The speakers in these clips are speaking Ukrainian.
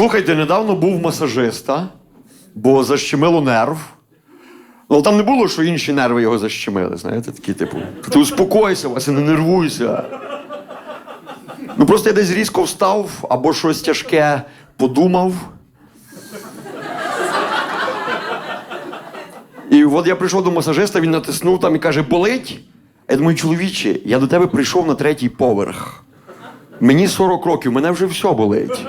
Слухайте, недавно був масажиста, бо защемило нерв. Ну, там не було, що інші нерви його защемили, знаєте, такі, типу, ти успокойся, Вася, не нервуйся. Ну, просто я десь різко встав або щось тяжке подумав. І от я прийшов до масажиста, він натиснув там і каже, болить. Я думаю, чоловіче, я до тебе прийшов на третій поверх. Мені 40 років, мене вже все болить.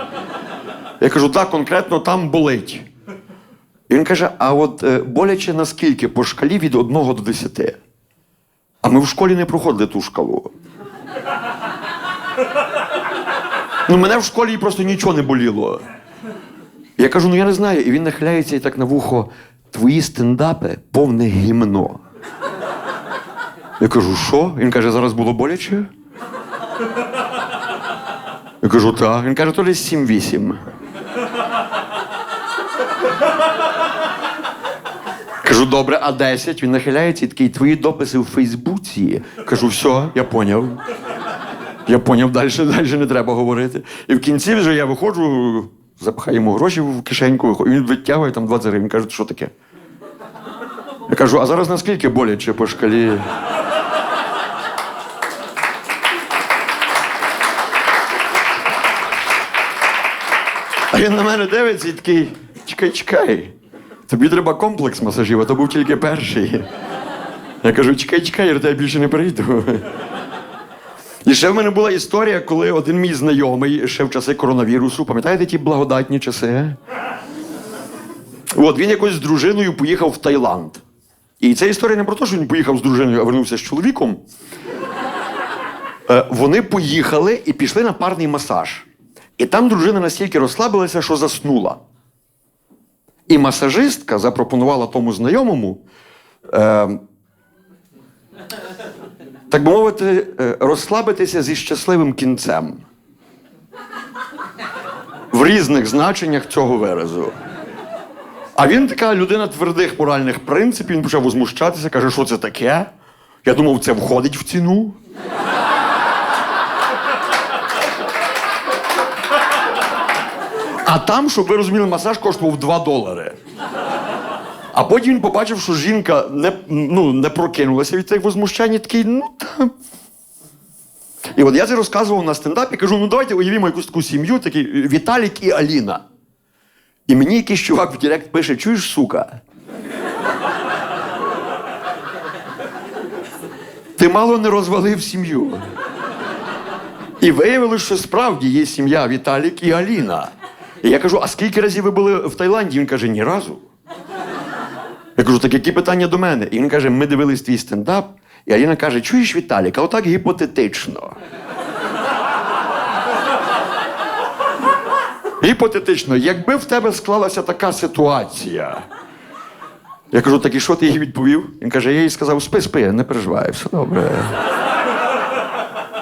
Я кажу, так, конкретно там болить. І він каже: а от е, боляче наскільки по шкалі від 1 до 10? А ми в школі не проходили ту шкалу. Ну, мене в школі просто нічого не боліло. Я кажу, ну я не знаю. І він нахиляється і так на вухо, твої стендапи повне гімно. Я кажу, що? Він каже, зараз було боляче? Я кажу, так. Він каже, то десь 7-8. Кажу, добре, а 10? Він нахиляється і такий, твої дописи в Фейсбуці. Кажу, все, я поняв. Я поняв, далі, далі не треба говорити. І в кінці вже я виходжу, запихаю йому гроші в кишеньку, і він витягує там 20 гривень. Каже, що таке? Я кажу, а зараз наскільки боляче по шкалі? Він на мене дивиться і такий, чекай, чекай. Тобі треба комплекс масажів, а то був тільки перший. Я кажу, чекай, чекай, я до тебе більше не прийду. І ще в мене була історія, коли один мій знайомий ще в часи коронавірусу, пам'ятаєте ті благодатні часи? От він якось з дружиною поїхав в Таїланд. І ця історія не про те, що він поїхав з дружиною, а вернувся з чоловіком. Е, Вони поїхали і пішли на парний масаж. І там дружина настільки розслабилася, що заснула. І масажистка запропонувала тому знайомому, е, так би мовити, е, розслабитися зі щасливим кінцем. В різних значеннях цього виразу. А він така людина твердих моральних принципів, він почав возмущатися, каже, що це таке? Я думав, це входить в ціну. А там, щоб ви розуміли, масаж коштував 2 долари. А потім він побачив, що жінка не, ну, не прокинулася від цих возмущань, і такий, ну там. І от я це розказував на стендапі, кажу: ну давайте уявімо якусь таку сім'ю, такий Віталік і Аліна. І мені якийсь чувак в Директ пише: чуєш, сука? Ти мало не розвалив сім'ю. І виявилося, що справді є сім'я Віталік і Аліна. І я кажу: а скільки разів ви були в Таїланді? Він каже, ні разу. Я кажу, так які питання до мене? І він каже: ми дивились твій стендап. І Аліна каже: чуєш, Віталік, а отак гіпотетично. Гіпотетично, якби в тебе склалася така ситуація. Я кажу, так і що ти їй відповів? Він каже, я їй сказав, спи, спи, не переживай, все добре.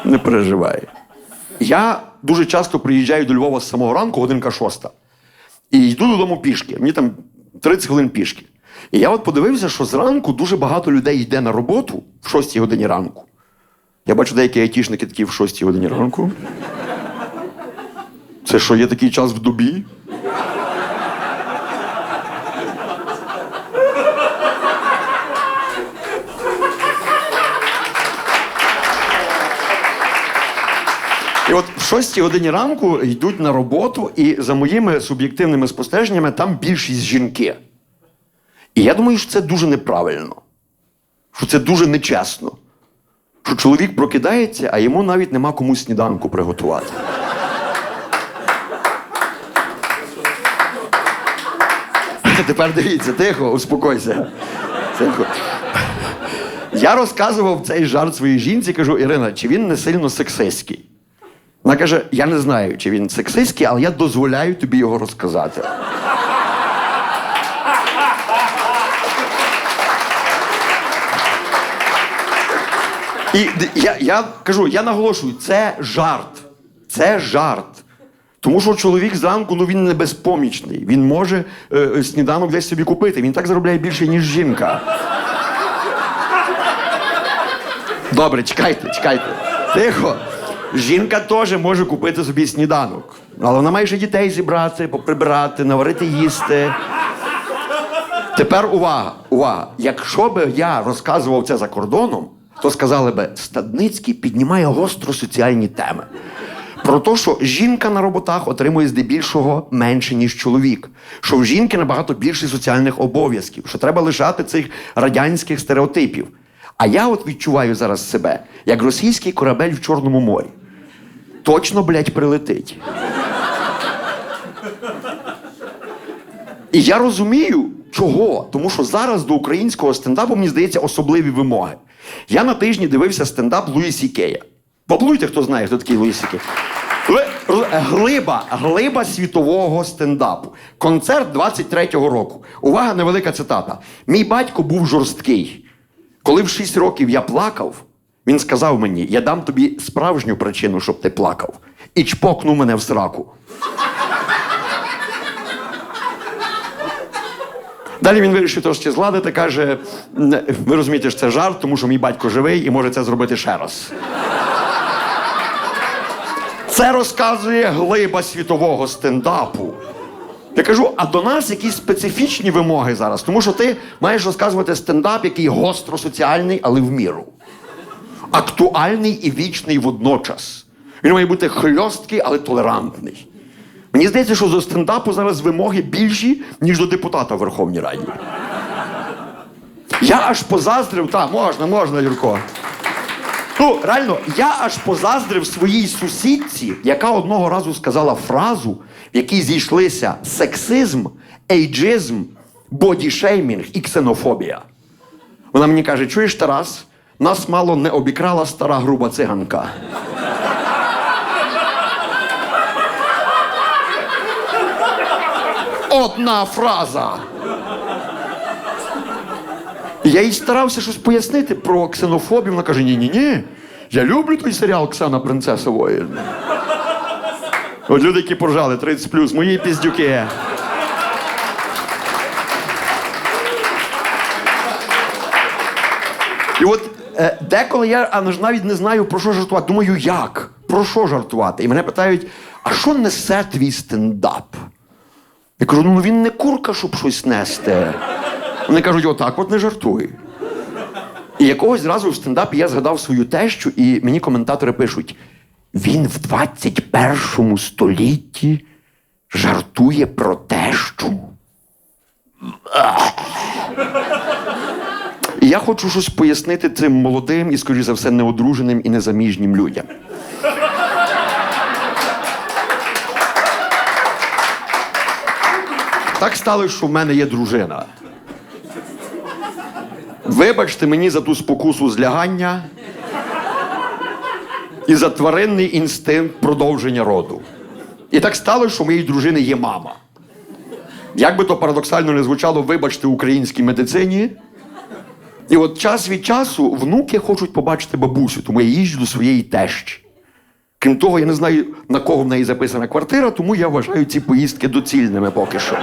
Не переживай. Я дуже часто приїжджаю до Львова з самого ранку, годинка шоста. І йду додому пішки. Мені там 30 хвилин пішки. І я от подивився, що зранку дуже багато людей йде на роботу в 6 годині ранку. Я бачу деякі айтішники такі в 6 годині ранку. Це що, є такий час в добі? І от в 6 годині ранку йдуть на роботу, і за моїми суб'єктивними спостереженнями там більшість жінки. І я думаю, що це дуже неправильно, що це дуже нечесно. Що чоловік прокидається, а йому навіть нема кому сніданку приготувати. Тепер дивіться, тихо, успокойся. Тихо. Я розказував цей жарт своїй жінці, кажу, Ірина, чи він не сильно сексистський? Вона каже: я не знаю, чи він сексистський, але я дозволяю тобі його розказати. І я, я кажу, я наголошую, це жарт. Це жарт. Тому що чоловік зранку ну він не безпомічний. Він може е, сніданок десь собі купити. Він так заробляє більше, ніж жінка. Добре, чекайте, чекайте. Тихо. Жінка теж може купити собі сніданок. Але вона має ще дітей зібрати, поприбирати, наварити їсти. Тепер увага, увага. Якщо би я розказував це за кордоном, то сказали би, Стадницький піднімає гостро соціальні теми. Про те, що жінка на роботах отримує здебільшого менше, ніж чоловік, що в жінки набагато більше соціальних обов'язків, що треба лишати цих радянських стереотипів. А я от відчуваю зараз себе як російський корабель в Чорному морі. Точно, блядь, прилетить. І я розумію, чого. Тому що зараз до українського стендапу, мені здається, особливі вимоги. Я на тижні дивився стендап Луї Сікея. Поплуйте, хто знає, хто такий Луї Сікей. Глиба, глиба світового стендапу. Концерт 23-го року. Увага, невелика цитата. Мій батько був жорсткий. Коли в 6 років я плакав, він сказав мені: я дам тобі справжню причину, щоб ти плакав. І чпокнув мене в сраку. Далі він вирішив трошки згладити, каже: ви розумієте, що це жарт, тому що мій батько живий і може це зробити ще раз. Це розказує глиба світового стендапу. Я кажу, а до нас якісь специфічні вимоги зараз, тому що ти маєш розказувати стендап, який гостро соціальний, але в міру. Актуальний і вічний водночас. Він має бути хльосткий, але толерантний. Мені здається, що до стендапу зараз вимоги більші, ніж до депутата в Верховній Раді. Я аж позаздрив, так, можна, можна, Юрко. Ну, реально, я аж позаздрив своїй сусідці, яка одного разу сказала фразу, в якій зійшлися сексизм, ейджизм, бодішеймінг і ксенофобія. Вона мені каже: чуєш, Тарас, нас мало не обікрала стара груба циганка. Одна фраза. Я їй старався щось пояснити про ксенофобію. Вона каже: ні-ні-ні. Я люблю той серіал Ксена Принцеса воїн. От люди, які поржали 30 мої піздюки. Деколи я навіть не знаю, про що жартувати. Думаю, як? Про що жартувати? І мене питають: а що несе твій стендап? Я кажу, ну він не курка, щоб щось нести. Вони кажуть, отак, от не жартуй. І якогось разу в стендапі я згадав свою тещу, і мені коментатори пишуть: він в 21 столітті жартує про тещу. Я хочу щось пояснити цим молодим і, скоріш за все, неодруженим і незаміжнім людям. Так сталося, що в мене є дружина. Вибачте мені за ту спокусу злягання і за тваринний інстинкт продовження роду. І так сталося, що в моєї дружини є мама. Як би то парадоксально не звучало, вибачте українській медицині. І от час від часу внуки хочуть побачити бабусю, тому я їжджу до своєї тещі. Крім того, я не знаю, на кого в неї записана квартира, тому я вважаю ці поїздки доцільними поки що.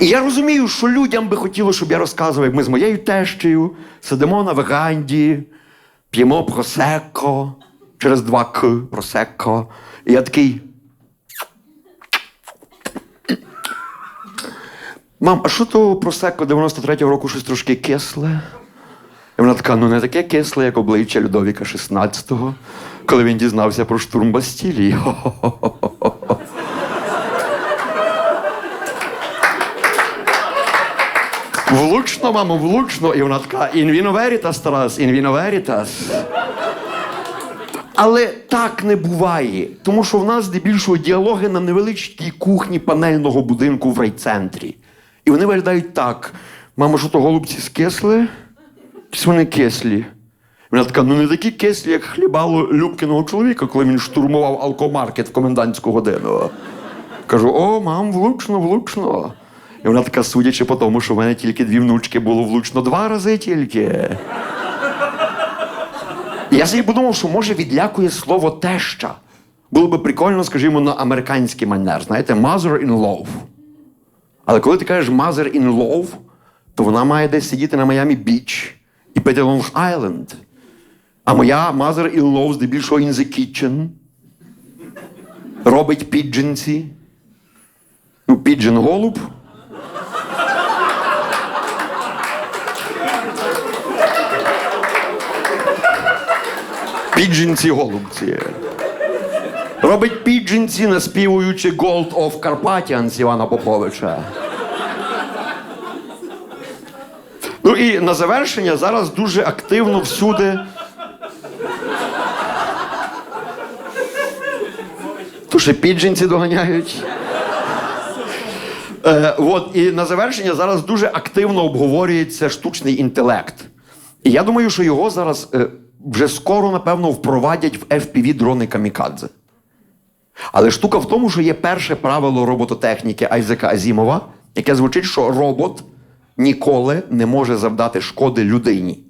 І я розумію, що людям би хотілося, щоб я розказував, ми з моєю тещею сидимо на веганді, п'ємо просекко, через два к просекко. І я такий. Мам, а що то просекко 93-го року щось трошки кисле? І вона така, ну не таке кисле, як обличчя Людовіка XVI, коли він дізнався про штурм Бастілії. Влучно, мамо, влучно. І вона така, veritas, Тарас, veritas. Але так не буває, тому що в нас здебільшого діалоги на невеличкій кухні панельного будинку в райцентрі. І вони виглядають так: мамо, що то голубці скисли? Якісь вони кислі. Вона така, ну не такі кислі, як хлібало Любкиного чоловіка, коли він штурмував алкомаркет в комендантську годину. Кажу: о, мам, влучно, влучно. І вона така, судячи по тому, що в мене тільки дві внучки, було влучно два рази тільки. І я собі подумав, що може відлякує слово теща. Було би прикольно, скажімо, на американський манер, знаєте, mother in law. Але коли ти кажеш mother in law, то вона має десь сидіти на Майамі Біч і пити Long Island. А моя mother in law здебільшого in the kitchen. робить піджинці. Ну, піджин голуб. Піджинці голубці. Робить піджинці, наспівуючи Gold of Carpathians Івана Поповича. Ну і на завершення зараз дуже активно всюди. То ще піджинці доганяють. Е, от, і на завершення зараз дуже активно обговорюється штучний інтелект. І я думаю, що його зараз е, вже скоро, напевно, впровадять в FPV дрони Камікадзе. Але штука в тому, що є перше правило робототехніки Айзека Азімова, яке звучить, що робот ніколи не може завдати шкоди людині.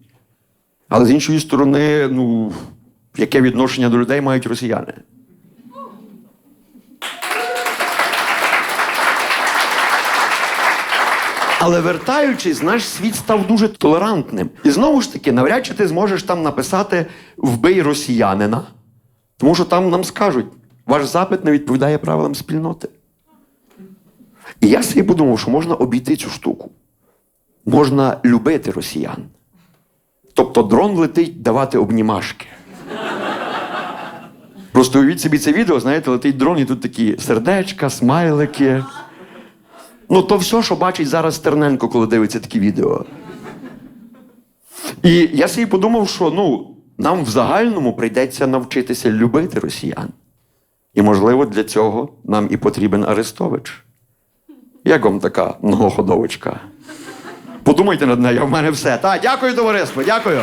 Але з іншої сторони, ну, яке відношення до людей мають росіяни? Але вертаючись, наш світ став дуже толерантним. І знову ж таки, навряд чи ти зможеш там написати вбий росіянина, тому що там нам скажуть, ваш запит не відповідає правилам спільноти. І я собі подумав, що можна обійти цю штуку. Можна любити росіян. Тобто дрон летить давати обнімашки. Просто уявіть собі це відео, знаєте, летить дрон, і тут такі сердечка, смайлики. Ну, то все, що бачить зараз Стерненко, коли дивиться такі відео. І я собі подумав, що ну, нам в загальному прийдеться навчитися любити росіян. І, можливо, для цього нам і потрібен Арестович. Як вам така многоходовочка? Подумайте над нею, в мене все. Так, дякую, товариство, дякую.